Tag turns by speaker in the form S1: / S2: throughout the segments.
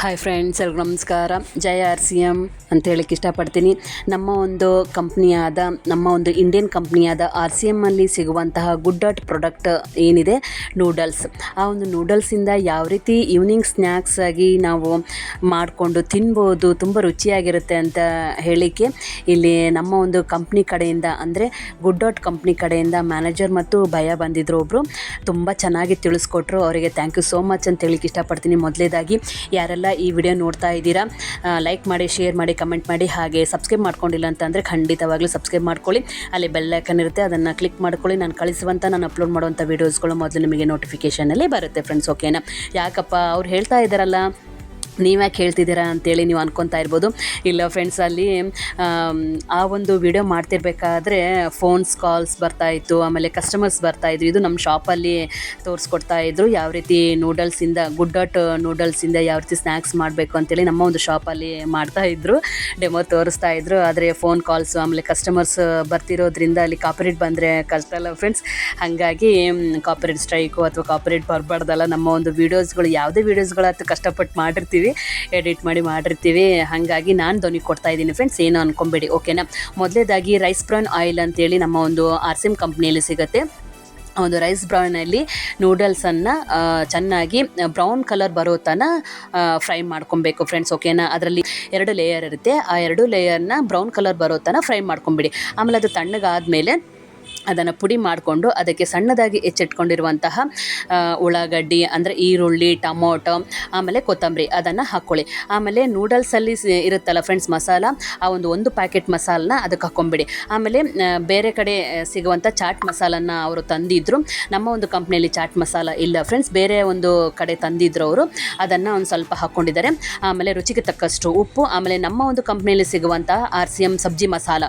S1: Hi friends ಎಲ್ರಿಗೂ ನಮಸ್ಕಾರ. ಜಯ R C M ಅಂತ ಹೇಳಕ್ಕೆ ಇಷ್ಟಪಡ್ತೀನಿ. ನಮ್ಮ ಒಂದು ಕಂಪ್ನಿಯಾದ, ನಮ್ಮ ಒಂದು ಇಂಡಿಯನ್ ಕಂಪ್ನಿಯಾದ ಆರ್ ಸಿ ಎಮ್ಮಲ್ಲಿ ಸಿಗುವಂತಹ ಗುಡ್ ಡಾಟ್ ಪ್ರಾಡಕ್ಟ್ ಏನಿದೆ? ನೂಡಲ್ಸ್ ಆ ಒಂದು ನೂಡಲ್ಸಿಂದ ಯಾವ ರೀತಿ ಈವ್ನಿಂಗ್ ಸ್ನ್ಯಾಕ್ಸ್ ಆಗಿ ನಾವು ಮಾಡಿಕೊಂಡು ತಿನ್ಬೋದು, ತುಂಬ ರುಚಿಯಾಗಿರುತ್ತೆ ಅಂತ ಹೇಳಲಿಕ್ಕೆ ಇಲ್ಲಿ ನಮ್ಮ ಒಂದು ಕಂಪ್ನಿ ಕಡೆಯಿಂದ ಅಂದರೆ ಗುಡ್ ಡಾಟ್ ಕಂಪ್ನಿ ಕಡೆಯಿಂದ ಮ್ಯಾನೇಜರ್ ಮತ್ತು ಭಯ ಬಂದಿದ್ದರು ಒಬ್ಬರು ತುಂಬ ಚೆನ್ನಾಗಿ ತಿಳಿಸ್ಕೊಟ್ರು. ಅವರಿಗೆ ಥ್ಯಾಂಕ್ ಯು ಸೋ ಮಚ್ ಅಂತ ಹೇಳಿಕ್ಕೆ ಇಷ್ಟಪಡ್ತೀನಿ. ಮೊದಲೇದಾಗಿ ಯಾರೆಲ್ಲ ಈ ವಿಡಿಯೋ ನೋಡ್ತಾ ಇದ್ದೀರಾ ಲೈಕ್ ಮಾಡಿ ಶೇರ್ ಮಾಡಿ ಕಮೆಂಟ್ ಮಾಡಿ, ಹಾಗೆ ಸಬ್ಸ್ಕ್ರೈಬ್ ಮಾಡ್ಕೊಂಡಿಲ್ಲ ಅಂತಂದರೆ ಖಂಡಿತವಾಗ್ಲೂ ಸಬ್ಸ್ಕ್ರೈಬ್ ಮಾಡ್ಕೊಳ್ಳಿ. ಅಲ್ಲಿ ಬೆಲ್ ಐಕನ್ ಇರುತ್ತೆ, ಅದನ್ನು ಕ್ಲಿಕ್ ಮಾಡ್ಕೊಳ್ಳಿ. ನಾನು ಕಳಿಸುವಂಥ ನಾನು ಅಪ್ಲೋಡ್ ಮಾಡುವಂಥ ವೀಡಿಯೋಸ್ಗಳು ಮೊದಲು ನಿಮಗೆ ನೋಟಿಫಿಕೇಷನಲ್ಲಿ ಬರುತ್ತೆ ಫ್ರೆಂಡ್ಸ್ ಓಕೆನಾ ಯಾಕಪ್ಪ, ಅವ್ರು ಹೇಳ್ತಾ ಇದ್ದಾರಲ್ಲ ನೀವ್ಯಾಕೆ ಹೇಳ್ತಿದ್ದೀರಾ ಅಂತೇಳಿ ನೀವು ಅನ್ಕೊತಾ ಇರ್ಬೋದು. ಇಲ್ಲ ಫ್ರೆಂಡ್ಸ್ ಅಲ್ಲಿ ಆ ಒಂದು ವಿಡಿಯೋ ಮಾಡ್ತಿರ್ಬೇಕಾದ್ರೆ ಫೋನ್ಸ್ ಕಾಲ್ಸ್ ಬರ್ತಾಯಿತ್ತು ಆಮೇಲೆ ಕಸ್ಟಮರ್ಸ್ ಬರ್ತಾಯಿದ್ರು ಇದು ನಮ್ಮ ಶಾಪಲ್ಲಿ ತೋರಿಸ್ಕೊಡ್ತಾ ಇದ್ರು. ಯಾವ ರೀತಿ ನೂಡಲ್ಸಿಂದ ಗುಡ್ ಡಾಟ್ ನೂಡಲ್ಸಿಂದ ಯಾವ ರೀತಿ ಸ್ನ್ಯಾಕ್ಸ್ ಮಾಡಬೇಕು ಅಂತೇಳಿ ನಮ್ಮ ಒಂದು ಶಾಪಲ್ಲಿ ಮಾಡ್ತಾ ಇದ್ರು ಡೆಮೋ ತೋರಿಸ್ತಾ ಇದ್ರು. ಆದರೆ ಫೋನ್ ಕಾಲ್ಸು ಆಮೇಲೆ ಕಸ್ಟಮರ್ಸ್ ಬರ್ತಿರೋದ್ರಿಂದ ಅಲ್ಲಿ ಕಾಪರೇಟ್ ಬಂದರೆ ಕಷ್ಟ ಅಲ್ಲ ಫ್ರೆಂಡ್ಸ್ ಹಾಗಾಗಿ ಕಾಪರೇಟ್ ಸ್ಟ್ರೈಕು ಅಥವಾ ಕಾಪರೇಟ್ ಬರಬಾರ್ದಲ್ಲ. ನಮ್ಮ ಒಂದು ವೀಡಿಯೋಸ್ಗಳು ಯಾವುದೇ ವೀಡಿಯೋಸ್ಗಳು ಅಥವಾ ಕಷ್ಟಪಟ್ಟು ಮಾಡಿರ್ತೀವಿ. ಎಡಿಟ್ ಮಾಡಿ ಮಾಡಿರ್ತೀವಿ. ಹಾಗಾಗಿ ನಾನು ಧ್ವನಿ ಕೊಡ್ತಾ ಇದ್ದೀನಿ ಫ್ರೆಂಡ್ಸ್ ಏನು ಅನ್ಕೊಂಬೇಡಿ ಓಕೆನಾ ಮೊದಲೇದಾಗಿ ರೈಸ್ ಬ್ರೌನ್ ಆಯಿಲ್ ಅಂತೇಳಿ ನಮ್ಮ ಒಂದು ಆರ್ ಸಿ ಎಂ ಕಂಪ್ನಿಯಲ್ಲಿ ಸಿಗುತ್ತೆ. ಒಂದು ರೈಸ್ ಬ್ರೌನಲ್ಲಿ ನೂಡಲ್ಸನ್ನು ಚೆನ್ನಾಗಿ ಬ್ರೌನ್ ಕಲರ್ ಬರೋ ತನ ಫ್ರೈ ಮಾಡ್ಕೊಬೇಕು ಫ್ರೆಂಡ್ಸ್ ಓಕೆನಾ ಅದರಲ್ಲಿ ಎರಡು ಲೇಯರ್ ಇರುತ್ತೆ. ಆ ಎರಡು ಲೇಯರ್ನ ಬ್ರೌನ್ ಕಲರ್ ಬರೋ ತನ ಫ್ರೈ ಮಾಡ್ಕೊಂಬಿಡಿ. ಆಮೇಲೆ ಅದು ತಣ್ಣಗಾದಮೇಲೆ ಅದನ್ನು ಪುಡಿ ಮಾಡಿಕೊಂಡು ಅದಕ್ಕೆ ಸಣ್ಣದಾಗಿ ಹೆಚ್ಚಿಟ್ಕೊಂಡಿರುವಂತಹ ಉಳ್ಳಾಗಡ್ಡಿ, ಅಂದರೆ ಈರುಳ್ಳಿ, ಟೊಮೊಟೊ, ಆಮೇಲೆ ಕೊತ್ತಂಬರಿ ಅದನ್ನು ಹಾಕ್ಕೊಳ್ಳಿ ಆಮೇಲೆ ನೂಡಲ್ಸಲ್ಲಿ ಇರುತ್ತಲ್ಲ ಫ್ರೆಂಡ್ಸ್ ಮಸಾಲ, ಆ ಒಂದು ಒಂದು ಪ್ಯಾಕೆಟ್ ಮಸಾಲನ ಅದಕ್ಕೆ ಹಾಕ್ಕೊಂಬಿಡಿ ಆಮೇಲೆ ಬೇರೆ ಕಡೆ ಸಿಗುವಂಥ ಚಾಟ್ ಮಸಾಲನ್ನ ಅವರು ತಂದಿದ್ದರು ನಮ್ಮ ಒಂದು ಕಂಪ್ನಿಯಲ್ಲಿ ಚಾಟ್ ಮಸಾಲ ಇಲ್ಲ ಫ್ರೆಂಡ್ಸ್ ಬೇರೆ ಒಂದು ಕಡೆ ತಂದಿದ್ರು ಅವರು, ಅದನ್ನು ಒಂದು ಸ್ವಲ್ಪ ಹಾಕ್ಕೊಂಡಿದ್ದಾರೆ ಆಮೇಲೆ ರುಚಿಗೆ ತಕ್ಕಷ್ಟು ಉಪ್ಪು, ಆಮೇಲೆ ನಮ್ಮ ಒಂದು ಕಂಪ್ನಿಯಲ್ಲಿ ಸಿಗುವಂತಹ ಆರ್ ಸಿ ಎಂ ಸಬ್ಜಿ ಮಸಾಲ.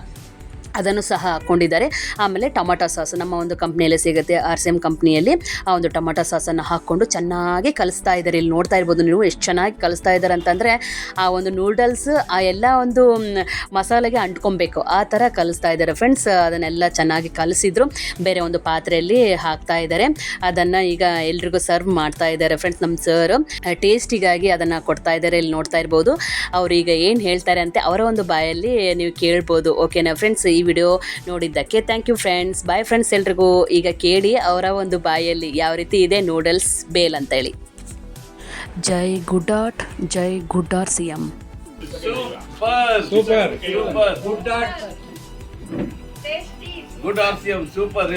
S1: ಅದನ್ನು ಸಹ ಹಾಕ್ಕೊಂಡಿದ್ದಾರೆ ಆಮೇಲೆ ಟೊಮಾಟೊ ಸಾಸ್ ನಮ್ಮ ಒಂದು ಕಂಪ್ನಿಯಲ್ಲಿ ಸಿಗುತ್ತೆ, ಆರ್ ಸಿ ಎಂ ಕಂಪ್ನಿಯಲ್ಲಿ. ಆ ಒಂದು ಟೊಮಾಟೊ ಸಾಸನ್ನು ಹಾಕ್ಕೊಂಡು ಚೆನ್ನಾಗಿ ಕಲಿಸ್ತಾ ಇದ್ದಾರೆ. ಇಲ್ಲಿ ನೋಡ್ತಾ ಇರ್ಬೋದು ನೀವು ಎಷ್ಟು ಚೆನ್ನಾಗಿ ಕಲಿಸ್ತಾ ಇದ್ದಾರೆ ಅಂತಂದರೆ, ಆ ಒಂದು ನೂಡಲ್ಸ್ ಆ ಎಲ್ಲ ಒಂದು ಮಸಾಲೆಗೆ ಅಂಟ್ಕೊಬೇಕು. ಆ ಥರ ಕಲಿಸ್ತಾ ಇದ್ದಾರೆ ಫ್ರೆಂಡ್ಸ್ ಅದನ್ನೆಲ್ಲ ಚೆನ್ನಾಗಿ ಕಲಿಸಿದ್ರು. ಬೇರೆ ಒಂದು ಪಾತ್ರೆಯಲ್ಲಿ ಹಾಕ್ತಾ ಇದ್ದಾರೆ. ಅದನ್ನು ಈಗ ಎಲ್ರಿಗೂ ಸರ್ವ್ ಮಾಡ್ತಾ ಇದ್ದಾರೆ ಫ್ರೆಂಡ್ಸ್ ನಮ್ಮ ಸರ್ ಟೇಸ್ಟಿಗಾಗಿ ಅದನ್ನು ಕೊಡ್ತಾ ಇದ್ದಾರೆ. ಇಲ್ಲಿ ನೋಡ್ತಾ ಇರ್ಬೋದು. ಅವರು ಈಗ ಏನು ಹೇಳ್ತಾರೆ ಅಂತ, ಅವರ ಒಂದು ಬಾಯಲ್ಲಿ ನೀವು ಕೇಳ್ಬೋದು. ಓಕೆನಾ ಫ್ರೆಂಡ್ಸ್ ಈ ವಿಡಿಯೋ ನೋಡಿದ್ದಕ್ಕೆ thank you friends bye friends ಎಲ್ರಿಗೂ ಈಗ ಕೇಳಿ ಅವರ ಒಂದು ಬಾಯಲ್ಲಿ ಯಾವ ರೀತಿ ಇದೆ ನೂಡಲ್ಸ್ ಬೇಲ್ ಅಂತ ಹೇಳಿ ಜೈ ಗುಡಾಟ್ ಜೈ good R C M
S2: super
S3: good
S2: Super. Good dot. Super.